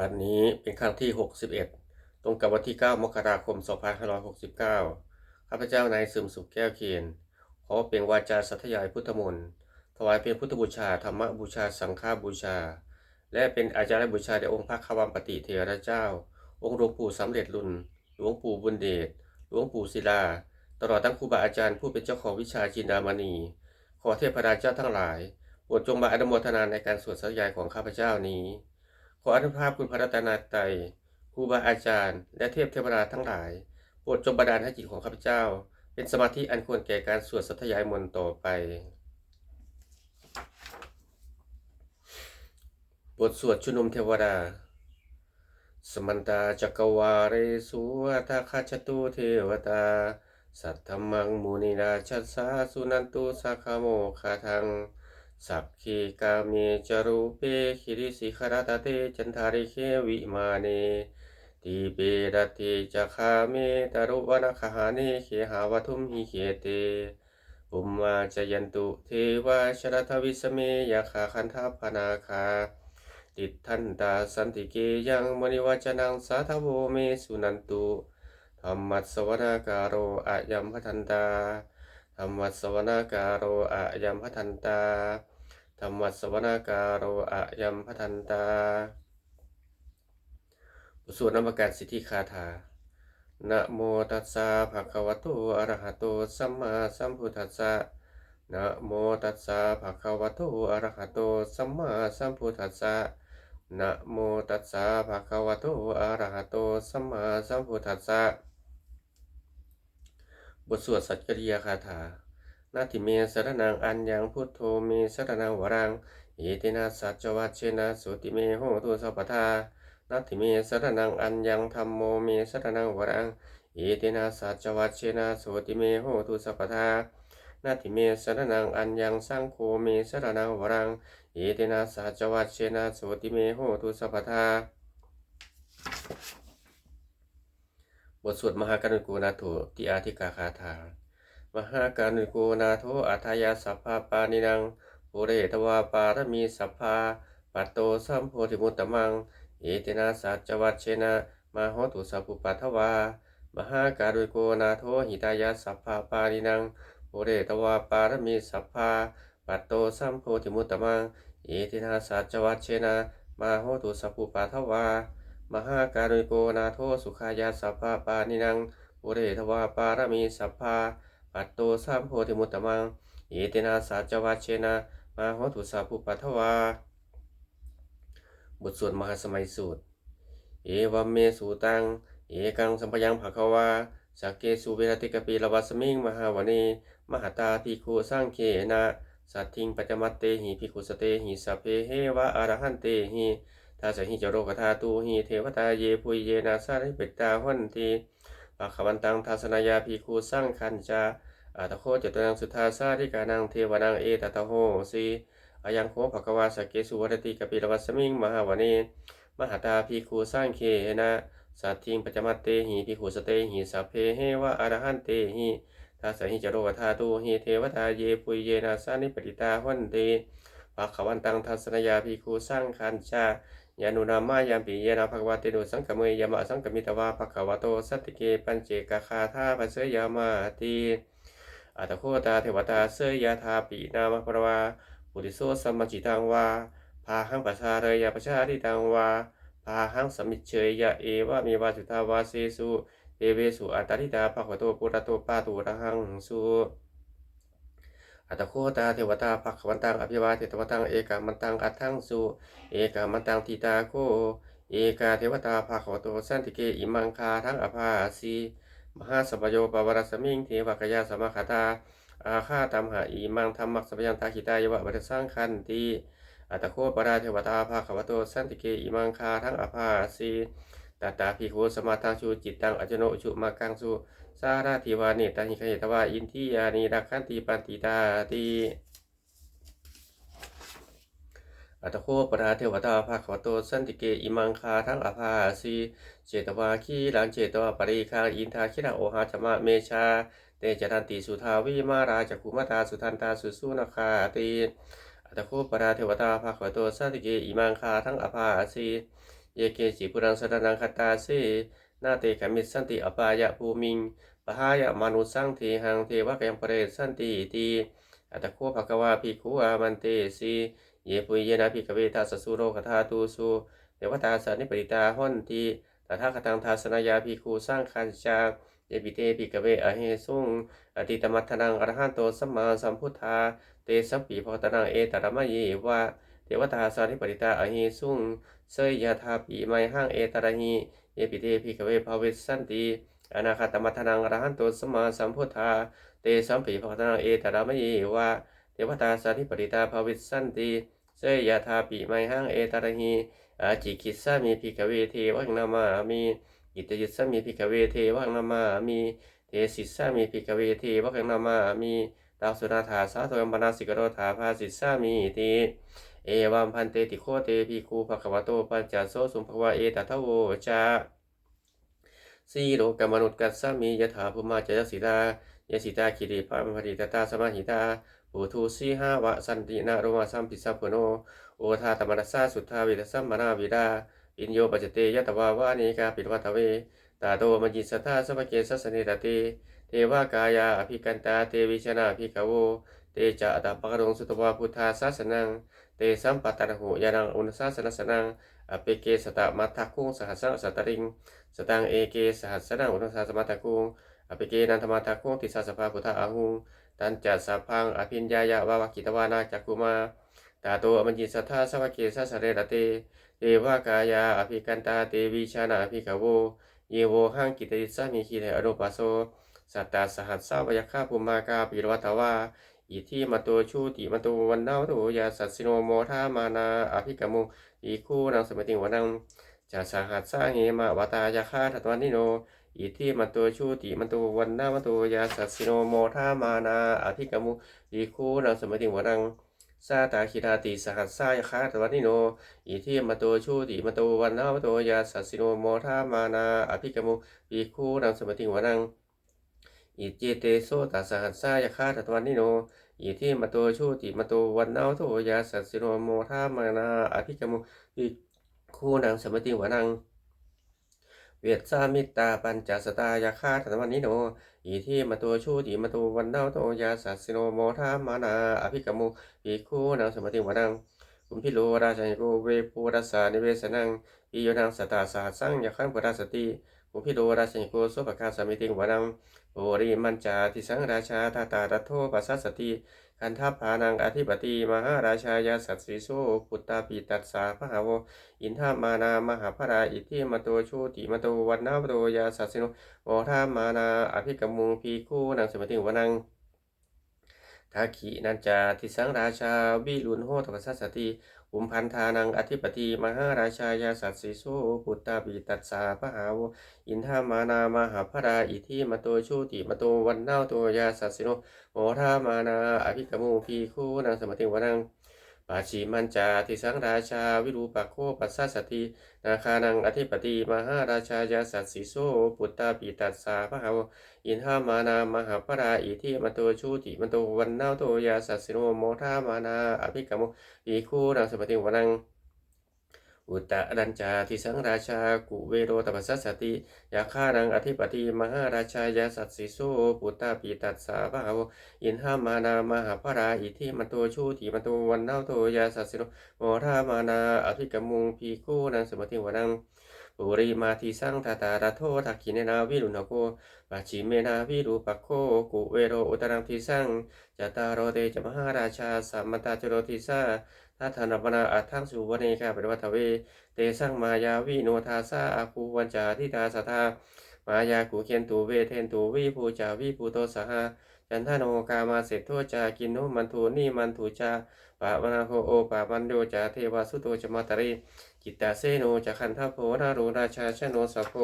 บัดนี้เป็นครั้งที่ 61 ตรงกับวันที่ 9 มกราคม 2569 ข้าพเจ้านายซึมสุขแก้วเขียน ขอเป็นวาจาสัทยายพุทธมนต์ ถวายเป็นพุทธบูชา ธรรมบูชา สังฆบูชา และเป็นอาจารย์บูชาแด่องค์พระควัมปติเถระเจ้า องค์หลวงปู่สำเร็จรุ่นหลวงปู่บุญเดช หลวงปู่ศิลา ตลอดทั้งครูบาอาจารย์ผู้เป็นเจ้าของวิชาจินดามณี ขอเทพราเจ้าทั้งหลายโปรดจงมาอนุโมทนาในการสวดสัทยายของข้าพเจ้านี้ ออนุภาพคุณพระรัตนตรครูบาอาจารย์ และเทพเทวดาทั้งหลาย โปรดจงบันดาลให้จิตของข้าพเจ้า เป็นสมาธิอันควรแก่การสวดสัทยายมนต์ต่อไป บทสวดชุนุมเทวดา สมันตาจักวาเรสุวัฏคาชตุเทวตา สัทธมังมุนิราชัสสาสุนันตุสัคโมคาทัง สัพคีกาเมจรูเปคิริสิขรตเตจันทาริเควิมาเนตีเปรติจักขาเมตรุวนาคหาเนเคหาวัทุมหิเคเตปุมมาจยันตุเทวาชรทวิสเมยาคาคันทัพนาคาติดทันตาสันติเกยังมณิวัจนังสาธโวเมสุนันตุธรรมัสสวนาการโรอะยัมพัทันตา ธรรมัสสวนาการโรอะยัมพัทันตาธรรมัสสวนาการโรอะยัมพัทันตาบทสวดนามการสิทธิคาถานะโมตัสสะภะคะวะโตอะระหะโตสัมมาสัมพุทธัสสะนะโมตัสสะภะคะวะโตอะระหะโตสัมมาสัมพุทธัสสะนะโมตัสสะภะคะวะโตอะระหะโตสัมมาสัมพุทธัสสะ บทสวดสัจจริยคาถา นาทิเมสรนังอัญญังพุทโธเมสรนังวรัง เอเตนะสัจจวัชเชนะสุติเมโหตุสัพพทานาทิเมสรนังอัญญังธรรมโมเมสรนังวรัง เอเตนะสัจจวัชเชนะสุติเมโหตุสัพพทานาทิเมสรนังอัญญังสังโฆเมสรนังวรัง เอเตนะสัจวัชเชนะโสติเมโหตุสัพพทา บทสวดมหาการุณโกนาโถติอาธิกาคาถามหาการุณโกนาโถอัทายาสัพพาปานินังปุเรตวาปารมีสัพพาปัตโตสัมโพธิมุตตมัง เอเตนะสัจวัชเชนะมาหตุสัพพุปัทวามหาการุณโกนาโถหิตายาสัพพาปานินังปุเรตวาปารมีสัพพาปัตโตสัมโพธิมุตตมัง เอตินาสัจวัชเชนะมาโหตุสัพพุปาทวา มหาการุณโกนาโทสุขายาสัพพาปานินังปุเรทวาปารมีสัพพาปัตโตสัมโพธิมุตตมังเอตินาสัจวัชเชนะมาหตุสัพพุปาทวา บทสวดมหาสมัยสูตร เอวัมเมสูตัง เอกังสัมปยังภะควาสักเกสุเวรติกปีลวัสมิงมหาวเนมหาตาภิกขุสังเคนะ สัตทิงปัจจมัตเตหิภิกขุสเตหิสัพเพเฮวะอรหันเตหิ ทาสหิจโรกธาตูหิเทวตาเยปุยเยนาสาริเปตตาหันติปะขวันตังทัสนายาภิกขุสังคันจาอาตโคจตุนังสุทธาสาริกานังเทวนังเอตตะโหสีอายังโคภควาสเกสุวรติกปิรวัสมิงมหาวเนมหาตาภิกขุสังเคนะสัตทิงปัจมัตเตหิภิขุสเตหิสัพเพเฮวะอรหันเตหิทัสหิจโรกธาตูหิเทวตาเยปุยเยนาสานิปติตาหันติภะควันตังทัสนยาภิกขุสังคันจา ยานุนามายามปิเยนะภควะเตโนสังกเมยามะสังกมิตวาภควะโตสัตติเกปัญเจกคาธาปัสเสยามาติอัตโคตาเทวตาเสยยาธาปินามะปรวาปุริโสสัมมจิตังวาพาหังปัสสาเรยาปชาริตังวาพาหังสมิเชยยะเอวะมีวาจุตาวาเสสุเอเวสุอัตติตาภควโตปุระโตปาตุระหังสุ อัตโคตาเทวตาภะคะวันตังอภิวาเทตวตังเอกามันตังอัตถังสุเอกามันตังทิตาโคเอกาเทวตาภาขวโตสันติเกอิมังคาทั้งอภาสีมหาสปโยปวรสมิงเทวกยาสมคตาอาฆาตัมหาอิมังธรรมักสพยังตาขิตายวะบัตสังคันติอัตโคปราเทวตาภาขวโตสันติเกอิมังคาทั้งอภาสีตตาภิกขุสมาทังชูจิตตังอจโนชุมากังสุ สาราธิวานิตาหิคเหตวาอินทิยานีรักขันติปันติตาติอัตโคปราเทวตาภาขวโตสันติเกอิมังคาทั้งอภาสีเจตวาคีหลังเจตวาปริคางอินทาคิราโอหาจมะเมชาเตจตันติสุทาวิมาราจักุมตาสุทันตาสุสุนคาติอัตโคปราเทวตาภาขวโตสันติเกอิมังคาทั้งอภาสีเยเกจิปุรังสรนังคตาเส นาเตขมิสสันติอปายะภูมิงปหายะมนุสังเทหังเทวะกยังปเรสันติตีอัตโคภควาภิกขุอามันเตสีเยปุยเยนะภิกเวทัสสุโรคทาตูสุเทวตาสันนิปริตาหอนติตถาคตังทาสนายาภิกขุสร้างคันจาเยปิเตภิกเวอเหสุงอติตมัทนังอรหันโตสัมมาสัมพุทธา เตสัมปีพตนังเอตระมะเยวะเทวตาสันนิปริตาอเหสุงเสยยาทาปีไมหังเอตระหิ เยปิเตภิกขเวภาเวสันติอนาคตมัทนังอรหันโตสมาสัมพุทธาเตสัมปีพตนังเอตระมะเยวะเทวตาสันนิปริตาภาวิสันติเสยยาทาปีไมหังเอตระหิอาจิกิสามีภิกขเวเทวังนามามีอิตยิสามีภิกขเวเทวังนามามีเทสิสามีภิกขเวเทวังนามามีดาวสุนาถาสาโทยมปนาสิกโรธาภาสิสามีติ เอวัมพันเตติโคเตภิกขุภควโตปัญจโสสุภวะเอตทะโวจาสีโลกมนุษย์กัสสามียถาภูมาจยสิตายสิตาคิริปามภริตตาสมาหิตาปูทูสีหาวะสันตินาโรมาสัมปิสัพพโนโอทาตมนัสสาสุทธาวิทสัมมนาวิดาปิญโยปัจเตยตวาวานิกาปิวัตเวตาโตมจิสทธาสมเกสสเนตติเทวากายาอภิกันตาเตวิชนาภิกขโวเตจะอัตตปะกรงสุตวาพุทธาสสนัง เตสัมปัตตนะหุยานังอุนสาสนสนังอเปเกสตะมัทธคุงสหัสสะสัตริง สตังเอเกสหัสสนังอุนสาสมัตถคุงอเปเกนันธมาทคุงติสาสภาพุทธาอาหุงตันจัสสะพังอภิญญายะวาวกิตวานาจักกุมาตาโตอมัญญิสัทธาสวเกสสเรตเตเทวากายาอภิกันตาเตวิชานาอภิกขโวเยโวหังกิตติสามีคีเทอนุปัสโสสัตตาสหัสสาวยคาภูมากาปิรวัตวา อิทิมาโตชูติมาโตวันนาวโตยาสัสสิโนโมทามานาอภิกมุอีคู่นังสมติวันังจะสหัสสาเหมาวตายาคาทัตวันนิโนอิทิมาโตชูติมาโตวันนาวโตยาสัสสิโนโมทามานาอภิกมุอีคู่นังสมติวันังซาตาคิราติสหัสสายคาตวันิโนอิทิมาโตชูติมาโตวันนาวโตยาสัสสิโนโมทามานาอภิกมุอีคูนังสมติวันัง อิจิเตโสตัสหัสสายคาตวันนิโนอิทิมาโตชูติมาโตวันนาโตยาสัสสิโนโมทามานาอภิกมุอีคูนังสมติวันัง เวทสามิตาปัญจสตายาคาตวันนิโนอิทิมาโตชูติมาโตวันนาโตยาสัสสิโนโมทามานาอภิกมุภิกขุนังสมติวนังคุมพิโลราชัยโกเวปูรัสสานิเวสนังปิโยนังสตาสหัสังยาคังปราสติ คุมพิโลราชัยโกสุปคาสมิติงวนังโอริมันจาทิสังราชาทาตารัตโทปัสสสติคันทัพพานังอธิปติมหาราชายาสัตสีโสปุตตาปิตัสสาพหาวอินทามานามหาพราอิทิมโตชูติมโตวันนาโตยาสัสสิโนโมทามานาอภิกมุงพีคูนังสมติวนังทักขีนันจาทิสังราชาวิรุณโหตปัสสสติ มพันธานังอธิปติมหาราชายาสัตสิโสปุตตาบิตัสสาพหาวอินทามานามหาพราอิทิมาโตชูติมาโตวันเนาตัวยาสัตสิโนโมทามานาอภิกมุพีคูนังสมติวนัง ปาชีมันจาทิสังราชาวิรูปโคปัสสสตินาคานังอธิปติมหาราชายาสัตสีโสปุตตาปิตัสสาพระหาวอินทามานามหาปราอิทิมาโตชูติมาโตวันนาโตยาสัสสิโนโมทามานาอภิกรรมอีคูนังสมติวนัง อุตตะดัญจาทิสังราชากุเวโรตปัสสสติยาฆานังอธิปติมหาราชายาสัตสีโสปุตตาปีตัสสาพหาวอินทามานามหาพราอิทิมาโตชูติมาโตวันเนาโตยาสัสสิโนโมทามานาอภิกรรมุงปีคูนังสมติวนังปุริมาทิสังทาตาราโททักขิเนนาวิรุณโกปัจฉิเมนาวิรูปโคกุเวโรอุตรังทิสังจตารโรเตจมหาราชาสัมมตาจโรทิสา ทัธนปนาอัทังสุวเนกาปริวัตเว เตสังมายาวิโนทาสาอาคูวันจาทิตาสทามายากุเคียนตูเวเทนตูวิภูจาวิภูโตสหาจันทโนกามาเสร็จโทจากินโนมันทูนี่มันทูจาปะวนาโคโอปะมันโยจาเทวาสุโตจมาตริจิตตาเซโนจะคันทโพนาโรราชาชโนสโพ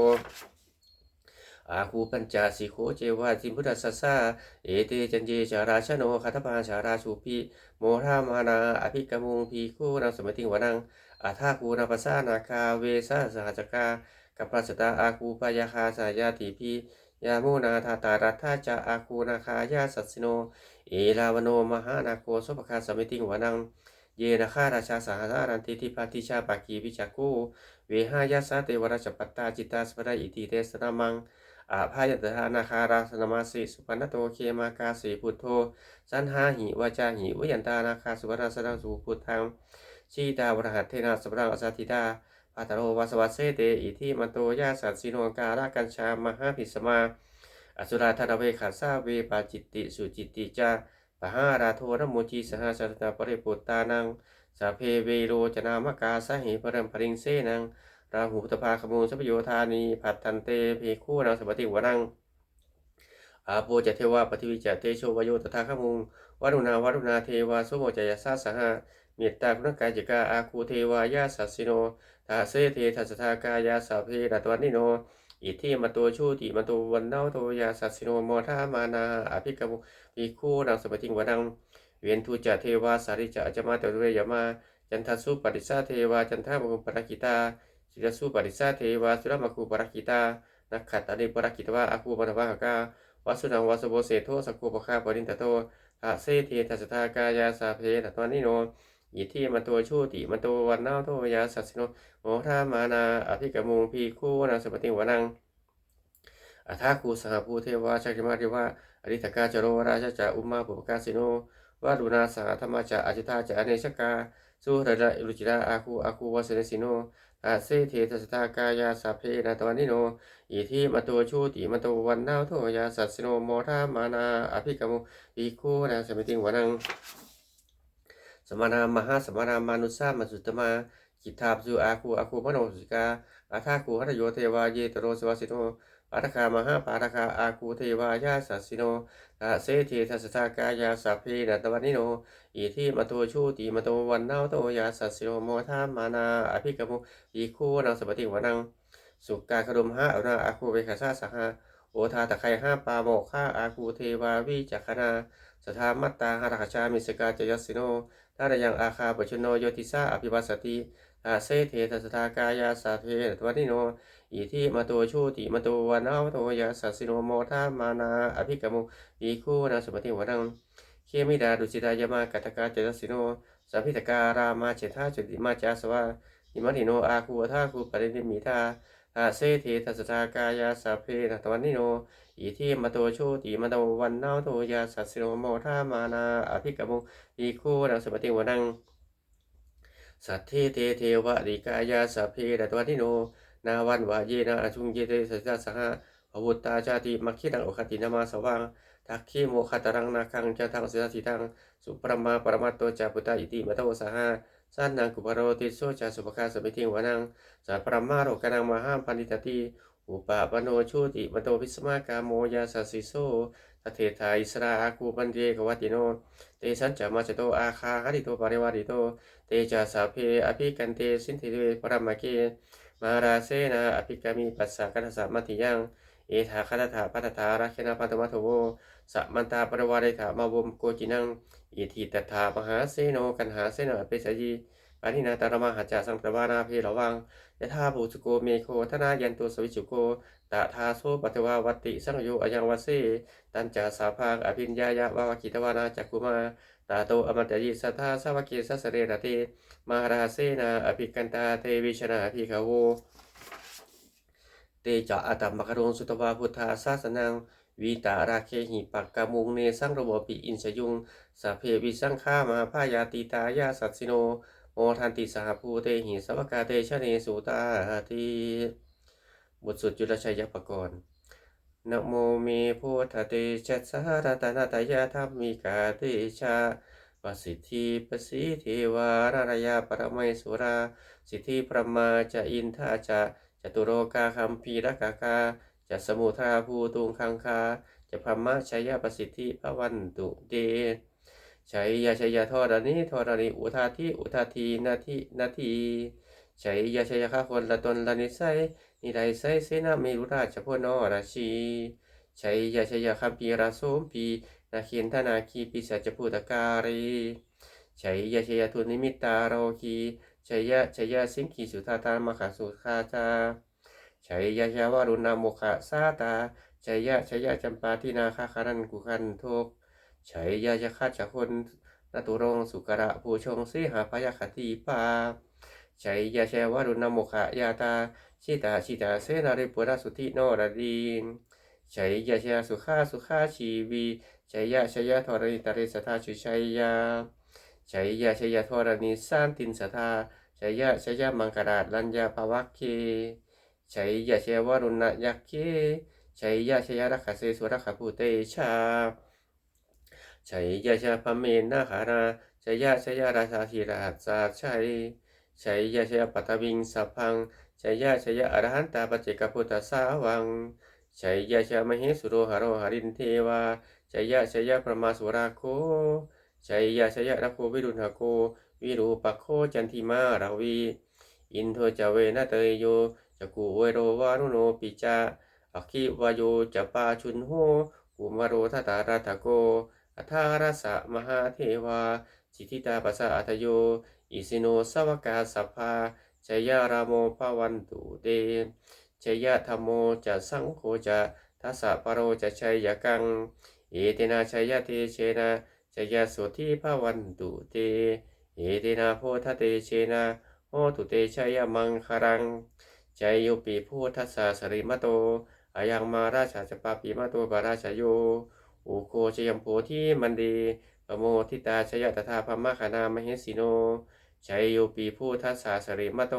อาคูปัญจาสิโคเจวาจิมพุทธสัสสาเอเตจันเจจาราชโนคัตปาชาราชูพี โมทามานาอภิกมุงพีคู่นังสมติงวนังอาทาคูนาปัสสานาคาเวสาสหัจกากัปปัสตาอาคูปายาคาสายาติพียามุนาทาตารัตถาจาอาคูนาคายาสัสโน เอลาวโนมหานาโคสุปคาสมิติงวนัง เยนะฆาราชาสหารันติทิปาติชาปากีวิจักูเวหายาสาเทวราชปัตตาจิตาสปะระอิติเตสนามัง อาพายตานาคาราสนามาสิสุปันโตเคมากาสีพุทโธสันหาหิวาจาหิวยันตานาคาสุวรรณสดังสุพุทธังชีตาวรหัตเทนาสปรังอสัตติตาปัตตโรวาสวัสเสเตอิทิมันโตยาสัตสิโนการากัญชามหาภิสมาอสุราธนเวขัสสาเวปาจิตติสุจิตติจาปหาราโทนโมจีสหสัตตาปริปุตตานังสาเพเวโรจนามกาสหิปรัมปริงเสนัง ราหูตภาขมูลสัพโยธานีผัดทันเตเพคู่นังสปติวนังอาโปจเทวาปฏิวิจเตโชวโยตถาขมุงวัรุณาวัรุณาเทวาสุโมจยสาสหะเมตตาคุณกายจิกาอาคูเทวายาสัสสิโนทาเสเททัสทากายาสาเพดัตวันนิโนอิทธิมาตัวชูติมาตัววันเนาตัวยาสัสสิโนโมทามานาอภิกรรมปีคู่นางสมติงวดังเวียนทูจเทวาสาริจาจมาเตเรยมา จันทสุปริสาเทวาจันทมุปรกิตา จิรสุปริสาเทวาสุรมคูปรกิตานักขัตตานิปรกิตวาอาคูปนวะหกาวาสุนังวาสโบเสโทสกุปคาปรินตโตทาเสเททัสทากายาสาเพตตวนิโนอิทธิมาตัวชูติมาตัววันเนาตัวยาสัสโนโมทามานาอภิกรรมุงพีคู่นาสมติวดังอัฏฐาคูสหภูเทวาชักริมาริวะอริตกาจโรราชจะอุมาปุปกาสิโนวาดุนาสหธรรมจะอจิตาจะอเนชกาสุหระรุจิราอาคูอาคูวสเนสิโน อาเซเททัสตากายาสัพเพนาตวันิโน อิทิมาตัวชูติมาตัววันนาโทยาสัสสิโนโมทามานาอภิกรรมปีโคนะสมิติงวนัง สมานามหาสมานามานุสามาสุตมากิทาบสุอาคูอาคูมโนสุกาอาทาคูหัตโยเทวาเยตโรสวาสิโน ปาทคามหาปาทคาอาคูเทวายาสัสสิโนทาเสเททัสสากายาสัพเพนัตวันนิโนอิทิมาตัวชูติมาตัววันนาโตยาสัสสิโนโมทามานาอภิกรรมุอีคูนังสปติวนังสุกาคดมหาอนาอาคูเวคาซาสหาโอทาตะไคห้าปาโมฆาอาคูเทวาวิจักขณาสถามัตตาหาราชามิสกาจยัสสิโนทารยังอาคาปชโนโยติสาอภิวัสติทาเสเททัสตากายาสัพเพนตวันนิโน อิทิมาตัวชูติมาตัววันนาตัวยาสัสสิโนโมทามานาอภิกรรมุปีคู่นาสมติวดังเคมิดาดุสิตายามากัตกาเจตสิโนสัพพิตการามาเจธาจุติมาจาสวะอิมัติโนอาคูทาคูปรินิมิทาทาเซเททัสตากายาสัพเพนตวันนิโนอิทิมาตัวชูติมาตัววันนาตัวยาสัสสิโนโมทามานาอภิกรรมุปีคู่นาสมติวดังสัทเทเทเทวะริกายาสัพเพนตวันนิโน นาวันวาเยนาอชุงเยเตสัจสหะภวุตตาชาติมัคคิดังโอคตินามาสวังทักขีโมคตรังนาคังจะทังเสสิทังสุปรมาปรมัตโตจาปุตตาอิติมัตโตสหะสันนังกุปโรติโสจาสุปคาสมิทิงวานังสัพปรมาโรกนังมหาปันิตติอุปปโนชูติมโตวิสมากาโมยาสัสสิโสทเทธาอิสราอาคูปันเจกวัติโน เตสันจะมาจโตอาคาหริโตปริวาริโต เตจาสาเพอภิกันเตสินทิเวปรมาเก มาราเซนาอภิกามีปัสสะกัสสะมัติยังเอธาคตถาปัตถาราชนาปัตมัทโวสัมมันตาปรวาริถามาวมโกจินังอิทิตถามหาเสโนกันหาเสนาเปสยีปานินาตารมาหาจาสังตวานาเพระวังยะธาภูสุโกเมโคธนายันตุสวิจุโกตะทาโสปัตวาวัติสังโยอยังวเสตันจาสาภาอภิญญายะวาวกิตวานาจักกุมา ตาโตอมัตตยิสัทธาสาวกเกสัสเรนเตมาราเซนาอภิกันตาเทวิชนาอภิขโวเตจะอาตัมมกรงสุตวาพุทธาสาสนังวีตาราเคหิปักกามุงเนสังระบบปิอินสยุงสาเพวิสังฆามาพายาติตายาสัตสิโนโมทันติสหภูเตหิสวกาเตชะเนสุตาติบทสุดจุลชัยปกรณ์ นะโมเมพุทธเตชัสสหรัตนาตยาธรรมิกาเตชะวสิทธิปสิเทวารารยาปรมัยสุรา สิทธิพระมาจะอินทาจะจตุโรกาคัมพีรกากาจะสมุทาภูตุงคังคา จะพรหมชัยประสิทธิพระวันตุเดชัยยาชัยยาทอดานิทอดานิอุทาทิอุทาทีนาทีนาทีชัยยาชัยยาข้าคนละตนละนิสัย นิไดไซเสนาเมรุราชพนอราชีชัยยาชัยาคัมพีราโสมปีนาเขียนธนาคีปิสัจพุตการีชัยยาชัยาทุนิมิตตาโรคีชัยยะชัยยะสิงคีสุธาตามขาสุขาจาชัยยะชาวารุณาโมคะสาตาชัยยะชัยยะจำปาทินาคาคารันกุคันโทกชัยยะชะคาชะคนนตุรงสุกระภูชงสีหาพยาคติปาชัยยะเชวรุณโมขะยาตา ชิตาชิตาเสนาริปุระสุธิโนรดีนชัยยะเชสุขาสุขาชีวีชัยยะชยยะธรณิตริสทาชุชัยยาชัยยะชยยะธรณิสานตินสทาชัยยะชยะมังกราชลัญญาภวัคเคชัยยะเชวรุณยักเคชัยยะชยะรักขเสสุรักขภูเตชาชัยยะชะพเมนาหาราชัยยะชยะราชาธีราชาชัยชัยยะชยะปัตตวิงสัพพัง ชัยยะชัยยะอรหันตาปัจเจกพุทธสาวังชัยยะชะมเหสุโรหโรหรินเทวาชัยยะชัยยะพระมาสุราโคชัยยะชัยยะรักโควิรุณหโก วิรูปโคจันทิมาราวี อินโทจเวนะเตยโยจักูเวโรวานุโนปิจาอคิวายโยจะปาชุนโหกุมารโรทตาราทโกอัทารสะมหาเทวาสิทิตาปัสสะอัตโย อิสิโนสวกาสัพพา ชยารามโมภวันตุเตชยธรรมโมจะสังโฆจะทัสสะปโรจะชัยยกัง เอเตนะชัยยเตเชนะชยสุทิภวันตุเต เอเตนะโพธเตเชนะโหตุเตชัยมังคารังใจโยปีพุทธัสสะสริมโตอายังมาราชาจปาปีมาโตปาราชโย อุโคชยมโพธิมันดีปโมทิตาชยตถาพมะขานามเหสิโน ชัยโยปีผู้ทัสสาสริมโต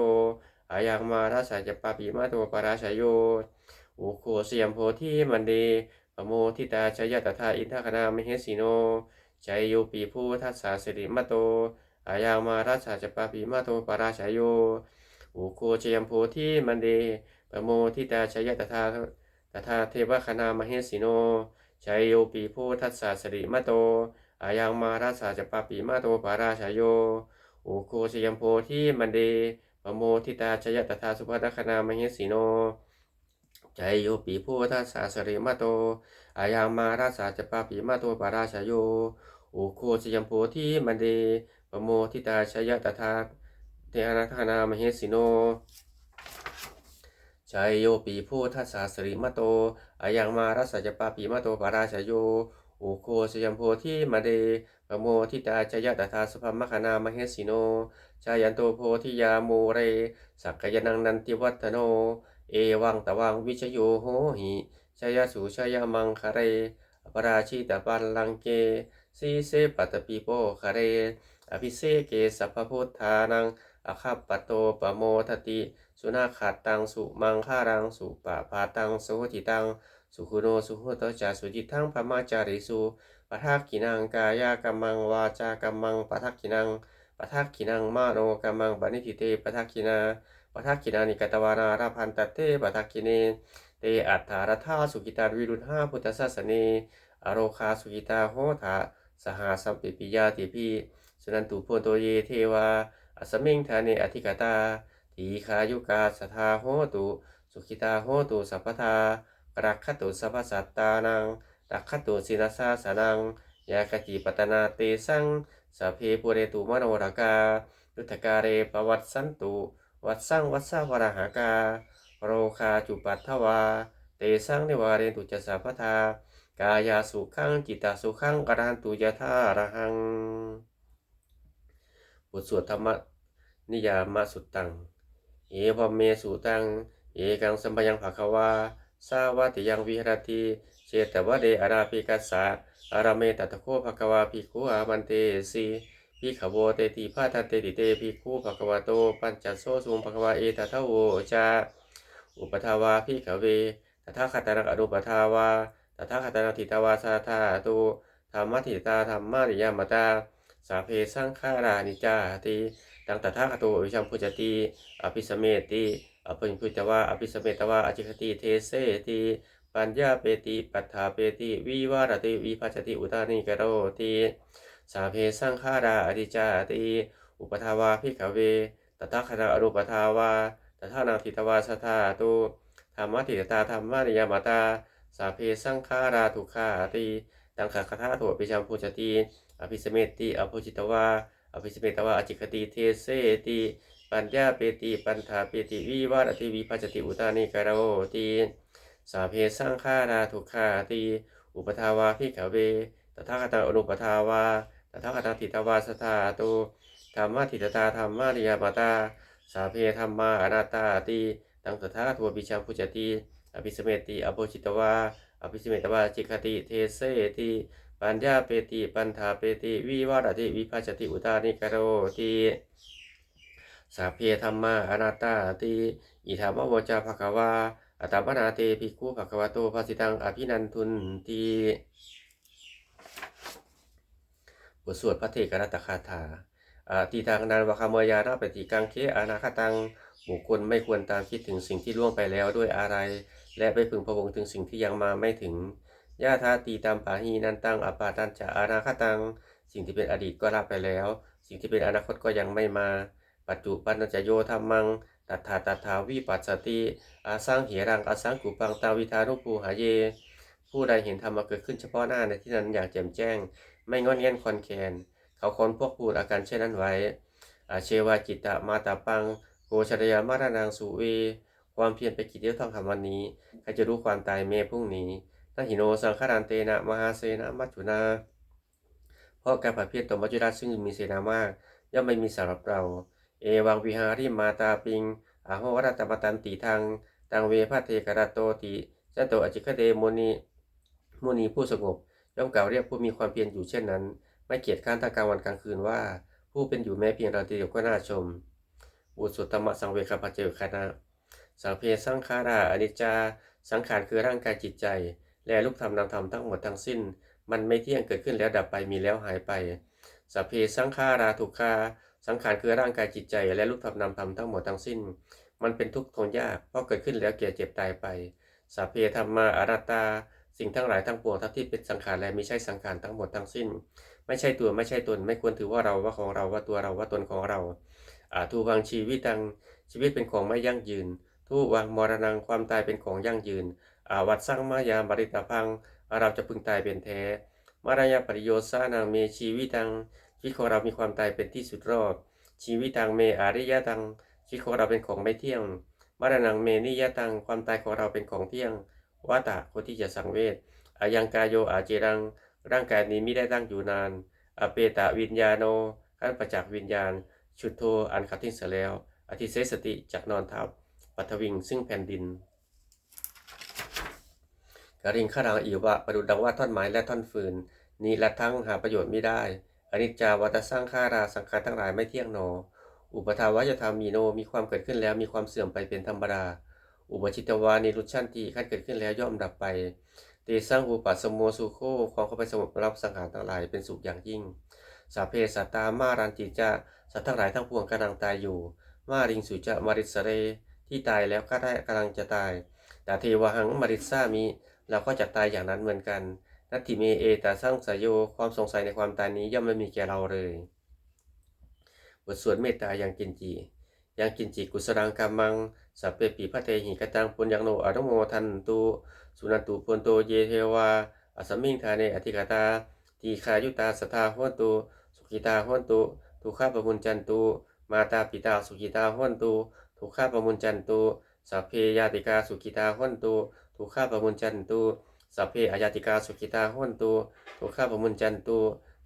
อายังมาราสาจปาปีมาโตปราชโยอุโคชยมโพธิมันดีปโมทิตาชยตถาอินทคณามเหสิโนชัยโยปีผู้ทัสสาสริมโตอายังมาราสาจปาปีมาโตปราชโยอุโคชยมโพธิมันดีปโมทิตาชยตถาตถาเทวคณามเหสิโนชัยโยปีโพทัสสะสริมโตอายังมาราสาจะปาปีมาโตปาราชาย โอโคชยมโพธิมันเดปโมทิตาชยตถาสุภัตคณามเหสีโนชัยโยปีโพทัสสะสริมาโต อายังมาราสาจะปาปีมาโตปาราชายโอโคชยมโพธิมันเดปโมทิตาชยตถาเทหคณามเหสีโนชัยโยปีโพทัสสะสริมาโตอายังมารัสสะจปาปีมาโตปาราชโยโอโคชยมโพธิมาเด โมทิตาชยตถาสุภมคณามเหสิโน ชายันโตโพธิยาโมเร สักกยนังนันติวัฒโน เอวังตวังวิชโยโหหิชยสุชยมังคะเรอปราชิตปัลลังเกสีเสปัตปีโปคะเร อภิเศกเกสัพพพุทธานังอคัปปโตปโมทติ สุนาขัดตังสุมังคารังสุปะพาตังสุหติตัง สุขุโนสุหุตจาสุจิตทังพมาจาริสุ ปะทักขินังกายากรรมังวาจากรรมังปะทักขินังปะทักขินังมาโนกรรมังปณิทิเตปะทักขินาปะทักขินานิกตวานาราพันตเตปะทักขิเนเตอัตถารธาสุกิตาวิรุณห้าพุทธศาสเนอโรคาสุกิตาโหทาสหาสัมปิปิยาติพีสุนันตุโพโตเยเทวาอสมิงธาเนอธิกตาทีขายุกาสทาโหตุ สุขิตาโหตุสัพพทากรักขตุสัพพสัตตานัง รักตุสินาสาสนังยากติปตนาเตสังสัพเพปุเรตุมโนรากายุทธการเรปวัตสันตุ วัดสังวัดสาวรหากา โรคาจุปัตถวา เตสังนิวาเรตุจสัพพทากายาสุขังจิตาสุขังกรันตุยะธาระหังบทสวดธรรมนิยามสุตตัง เอวัมเมสุตัง เอกังสัมปยังภะควาสาวัติยังวิหรติ เจตวะเดอาราภิกัสสะอาราเมตตะโคภควาภิกขุอามันเตสีภิกขโวเตติภาทันเตติเตภิกขุภควะโต ปัญจโสสุงภควาเอตทะโวจาอุปทาวาภิกขเวตถาคตนังอนุปทาวาตถาคตนังทิตาวาสาธาตุธรรมทิตาธรรมาริยามตา สาเพสังขารานิจจาติดังตถาคโตวิชัมพุจติอภิสเมติอภิพุจวาอภิสเมตวาอจิคติเทเสติ ปัญญาเปติปัฏฐาเปติวิวารติวิภัจติอุตานิกโรติสาเพสังขาราอนิจาติอุปทาวาภิกขเวตถาคตอนุปทาวาตถานังทิตวาสธาตุธรรมทิตตาธรรมานิยามตา สาเพสังขาราทุกขาติดังขคาถาโถปิชัมพุจติอภิสเมติอภุจิตวาอภิสเมตวาอจิคติเทเสติปัญญาเปติปันธาเปติวิวารติวิภัจติอุตานิกโรติ สาเพสังขาราทุกขาติอุปทาวาภิกขเวตถาคตอนุปทาวาตถาคตติตวาสตาตุธรรมะทิตตาธรรมะริยมตา สาเพธรรมาอนาตตาติตังตถาทัวปิชังพุจติอภิสเมติอโภจิตวาอภิสเมตวาจิกติเทเสติปัญญาเปติปันธาเปติวิวารติวิภัชติอุตานิกโรติสัพเพธรรมาอนาตตาติอิธรรมวจาภควา อัตตมนาเตภิกขุภควโตภาสิตังอภินันทุนติบทสวดพระเทกรัตคาถาอาตีทางนันวคามยานาปฏิกังเคอานาคตังบุคคลไม่ควรตามคิดถึงสิ่งที่ล่วงไปแล้วด้วยอะไร และไปพึงพะวงถึงสิ่งที่ยังมาไม่ถึงญาธาตีตามปาหีนันตังอปาตันจะอานาคตัง สิ่งที่เป็นอดีตก็รับไปแล้ว สิ่งที่เป็นอนาคตก็ยังไม่มา ปัจจุบันนจะโยธรรมัง ตัทธาตัทธาวิปัสสติอาสังเหรังอาสังกุปังตาวิธานุปูหาเย ผู้ใดเห็นธรรมมาเกิดขึ้นเฉพาะหน้าในที่นั้นอย่างแจ่มแจ้ง ไม่งอนเงียนคอนแคน เขาค้นพวกพูดอาการเช่นนั้นไว้อาเชวาจิตตะมาตาปังโกชรยามารานังสุเว ความเพียรไปกิจเดียวท่องคำวันนี้ใครจะรู้ความตายเมพรุ่งนี้นาหิโนสังฆารันเตนะมหาเสนะมัจจุนาเพราะการผัดเพียรต่อมัจจุราชซึ่งมีเสนามาก ย่อมไม่มีสำหรับเรา เอวังวิหาริมาตาปิงอาโหรัตมตันติทางตังเวพะเทกรัตโตติจันโตอจิคเดโมนีมุนีผู้สงบ ย่อมกล่าวเรียกผู้มีความเพียรอยู่เช่นนั้น ไม่เกียจข้านทั้งกลางวันกลางคืนว่า ผู้เป็นอยู่แม้เพียงเราเดียวก็น่าชม บุตรสุตตมะสังเวคปเจอคณะสังเพสังขาราอนิจจา สังขารคือร่างกายจิตใจ และลูกธรรมนามธรรมทั้งหมดทั้งสิ้น มันไม่เที่ยงเกิดขึ้นแล้วดับไปมีแล้วหายไปสัพเพสังขาราทุกขา สังขารคือร่างกายจิตใจ และลูกธรรมนามธรรมทั้งหมดทั้งสิ้น มันเป็นทุกข์ทนยาก เพราะเกิดขึ้นแล้วแก่เจ็บตายไปสัพเพธรรมาอารัตตา สิ่งทั้งหลายทั้งปวงทั้งที่เป็นสังขารและไม่ใช่สังขารทั้งหมดทั้งสิ้น ไม่ใช่ตัวไม่ใช่ตน ไม่ควรถือว่าเราว่าของเราว่าตัวเราว่าตนของเราอาทูวังชีวิตังชีวิตเป็นของไม่ยั่งยืนทูวังมรณังความตายเป็นของยั่งยืนอาวัตสร้างมายาบริตาพังเราจะพึงตายเป็นแท้มารายาปริโยสานังเมชีวิตัง ชีวิตของเรามีความตายเป็นที่สุดรอบ ชีวิตังเมอาริยะตังชีวิตของเราเป็นของไม่เที่ยงมรณังเมนิยะตังความตายของเราเป็นของเที่ยงวัตตะคนที่จะสังเวชอายังกายโยอาเจรัง ร่างกายนี้ไม่ได้ตั้งอยู่นาน อเปตะวิญญาโนขันประจักษ์วิญญาณ ชุดโทอันขัดทิ้งเสียแล้ว อธิเสสติจากนอนทับปัทวิงซึ่งแผ่นดินกริงข้ารังอีวะประดุดดังว่าท่อนไม้และท่อนฟืน นี้ละทั้งหาประโยชน์ไม่ได้ อนิจจาวัตสร้างข้าราสังขารทั้งหลายไม่เที่ยงหนอ อุปทาวายธรรมมีโน มีความเกิดขึ้นแล้วมีความเสื่อมไปเป็นธรรมดา อุปชิตวานิรุชันติขั้นเกิดขึ้นแล้วย่อมดับไป เตสร้างอุปัสสโมสุโคความเข้าไปสงบรับสังขารทั้งหลายเป็นสุขอย่างยิ่ง สาเพสัตตามารันติจะสัตว์ทั้งหลายทั้งปวงกำลังตายอยู่ มาริงสุจะมาริสเร ที่ตายแล้วก็ได้กำลังจะตายแต่เทวหังมาริสามีเราก็จะตายอย่างนั้นเหมือนกัน นัตถิเมเอตาสร้างสายโยความสงสัยในความตายนี้ย่อมไม่มีแก่เราเลย บทสวดเมตตาอย่างกินจียังกินจิกุสรังกามัง สัพเพปิพระเทหิกตังปุญญังโนอนุโมทันตุสุนันตุปุนโตเยเทวาอสมิงทาเนอธิกตาทีคายุตาสทาโหนตุสุขิตาโหนตุทุกขาปมุญจันตุมาตาปิตาสุขิตาโหนตุทุกขาปมุญจันตุสัพเพยาติกาสุขิตาโหนตุทุกขาปมุญจันตุ สัพเพอายาติกาสุขิตาโหนตุทุกขาปมุญจันตุ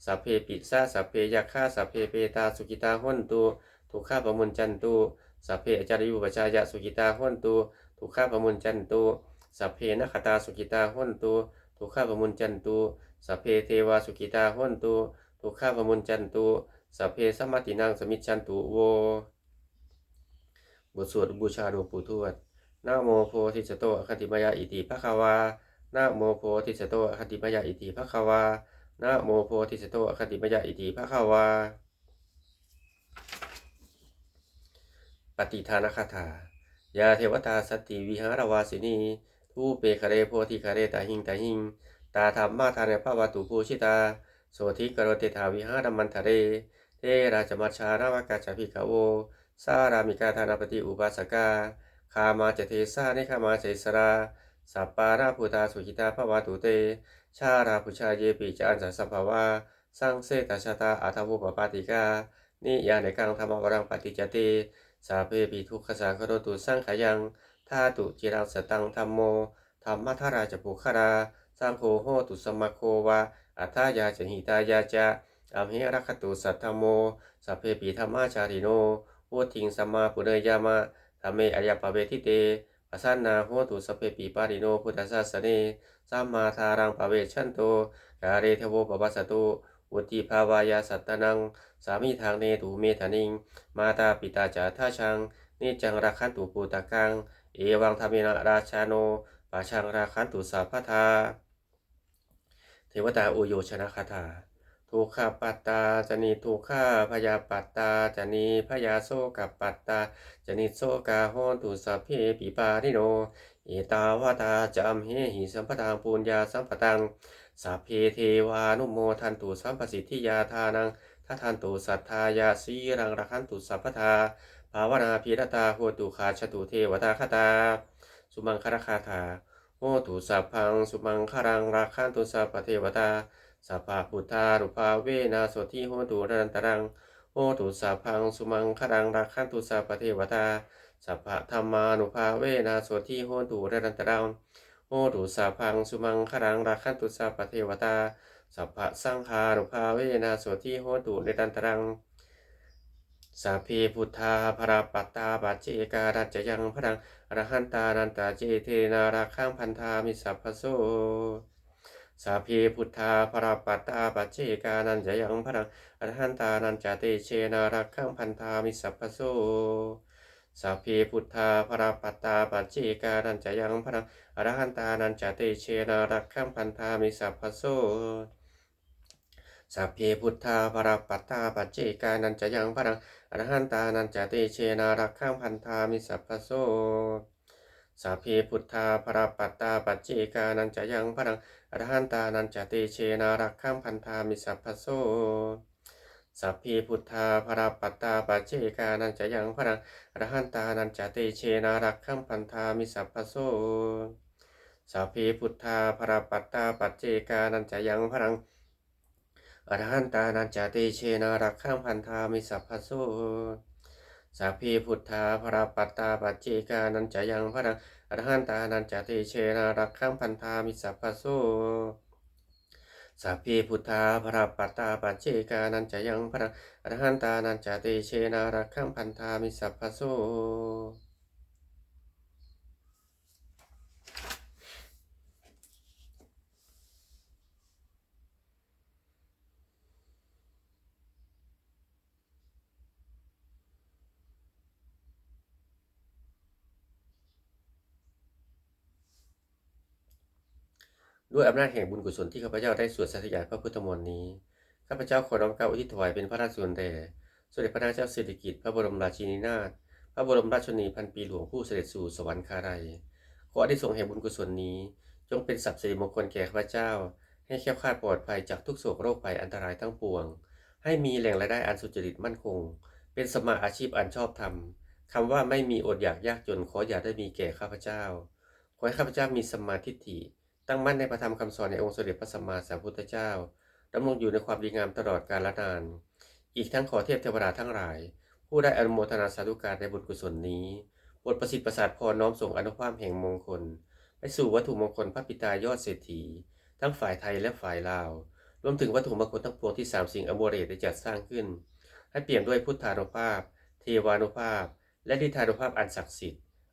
สัพเพปิสาสัพเพยักขาสัพเพเปตาสุขิตาโหนตุทุกขาปมุญจันตุสัพเพอจาริยุปชายะสุขิตาโหนตุทุกขาปมุญจันตุสัพเพนัคตาสุขิตาโหนตุทุกขาปมุญจันตุสัพเพเทวาสุขิตาโหนตุทุกขาปมุญจันตุสัพเพสมมตินังสมิจันตุโว บทสวดบูชาหลวงปู่ทวดนะโมโพธิสตโตอคติมายาอิติภะคะวา นะโมโพธิสตโตอคติมยาอิติภะคะวานะโมโพธิสตโตอคติมยาอิติภะคะวา ปฏิทานคาถายาเทวตาสติวิหารวาสินีทูเปคเรโพธิคเรตาหิงตาหิง ตาธรรมมาทานภาวตุภูชิตา โสธิกรเตถาวิหารมันทะเรเทราชมัชานาวากาจพิกาโวสารามิกาธานาปฏิอุบาสกาคามาเจเทสานิคามาเจสรา สัปปาราภูตาสุขิตาภวตุเต ชาราพุชาเยปิจานสสัพภวาสร้างเสตชาตาอัทวุปปาติกา นิยาในกังธรรมวรังปฏิจติสาเพปิทุกขสาคโรตุสร้างขายังธาตุจิรังสตังธรรมโมธรรมทาราจปุคาราสร้างโคโหตุสมาโควาอัทายาจหิตายาจาอัมเหรักขตุสัทธโมสัพเพปีธรรมาชาติโนพุทิงสัมมาปุเรยามะธรรมเมอริยปะเวทิเต ปัสสันนาโหตุสเพปีปาริโนพุทธศาสเนสัมมาทารังปะเวชันโตกาเรเทโวปปัสสตุวุติภาวายาสัตตนัง สามีทางเนตุเมธานิง มาตาปิตาจาท่าชังนิจังราคันตุปูตะกัง เอวังธรรมินะราชาโนปาชังราคันตุสัพพทา เทวตาอุโยชนะคาถา ทุกขปัตตาจนิทุกขาพยาปัตตาจนิพยาโซกับปัตตาจนิโซกาโหนตุสัพเพปิปานิโนเอตาวาตาจัมเหหิสัมปทางปุญญาสัมปตังสัพเพเทวานุโมทันตุสัมปสิทธิยาทานังทัทันตุสัทธายาสีรังรักขันตุสัพพทาภาวนาพีรตาโหตุขาชตุเทวตาคตา สุมังคารคาถาโหตุสัพพังสุมังคารังรักขันตุสัพพเทวตา สัพพะพุทธารุภาเวนาสทิโหตุรันตรังโหตุสัพพังสุมังครังรักขันตุสัพเทวตาสัพพะธรรมานุภาเวนาสทิโหตุรันตรังโหตุสัพพังสุมังครังรักขันตุสัพเทวตาสัพพะสังฆานุภาเวนาสทิโหตุรันตรังสัพเพพุทธาภราปัตตาปัจเจการัจยังพรังอรหันตานันตาเจเทนาราคังพันธามิสัพพโส สัพเพพุทธาภราปัตตาปัจเจกานันจะยังพรังอรหันตานันจาเตเชนาราคังพันธามิสัพพโสสัพเพพุทธาภราปัตตาปัจเจกานันจะยังพรังอรหันตานันจาเตเชนาราคังพันธามิสัพพโสสัพเพพุทธาภรปัตตาปัจเจกานันจะยังพรังอรหันตานันจะเตเชนารักขังพันธามิสัพพโสสัพเพพุทธาภรปัตตาปัจเจกานันจะยังพรัง อรหันตานันจะเตเชนารักขังพันธามิสัพพโสสัพเพพุทธาภรปัตตาปัจเจกานันจะยังพรังอรหันตานันจะเตเชนารักขังพันธามิสัพพโสสัพเพพุทธาภรปัตตาปัจเจกานันจะยังพรังอรหันตานันจาเตเชนารักขังพันธามิสัพพโส สัพเพพุทธาภราปัตตาปัจเจกานันจะยังพระอรหันตานันจาเตเชนารักขังพันธามิสัพพโสสัพพีพุทธาภราปัตตาปัจเจกานันจะยังพระอรหันตานันจาเตเชนารักขังพันธามิสัพพโส ด้วยอำนาจแห่งบุญกุศลที่ข้าพเจ้าได้สวดสัตยาพระพุทธมนต์นี้ ข้าพเจ้าขอน้อมเกล้าอุทิศถวายเป็นพระราชส่วนแด่สมเด็จพระนางเจ้าสิริกิติ์พระบรมราชินีนาถ พระบรมราชชนีพันปีหลวงผู้เสด็จสู่สวรรคาลัย ขอได้ส่งส์แห่งบุญกุศลนี้ จงเป็นสัพสิริมงคลแก่ข้าพเจ้า ให้แคล้วคลาดปลอดภัยจากทุกโศกโรคภัยอันตรายทั้งปวง ให้มีแหล่งรายได้อันสุจริตมั่นคง เป็นสมมาอาชีพอันชอบธรรมคำว่าไม่มีอดอยากยากจนขออย่าได้มีแก่ข้าพเจ้า ขอให้ข้าพเจ้ามีสมมาทิฏฐิ ตั้งมั่นในพระธรรมคำสอนในองค์สมเด็จพระสัมมาสัมพุทธเจ้าดำรงอยู่ในความดีงามตลอดกาลนาน อีกทั้งขอเทพเทวดาทั้งหลาย ผู้ได้อนุโมทนาสาธุการในบุญกุศลนี้โปรดประสิทธิ์ประสาทพรน้อมส่งอนุภาพแห่งมงคล ไปสู่วัตถุมงคลพระปิตายอดเศรษฐี ทั้งฝ่ายไทยและฝ่ายลาว รวมถึงวัตถุมงคลทั้งปวงที่สามสิ่งอโมเรตได้จัดสร้างขึ้น ให้เปี่ยมด้วยพุทธานุภาพ เทวานุภาพ และดิธานุภาพอันศักดิ์สิทธิ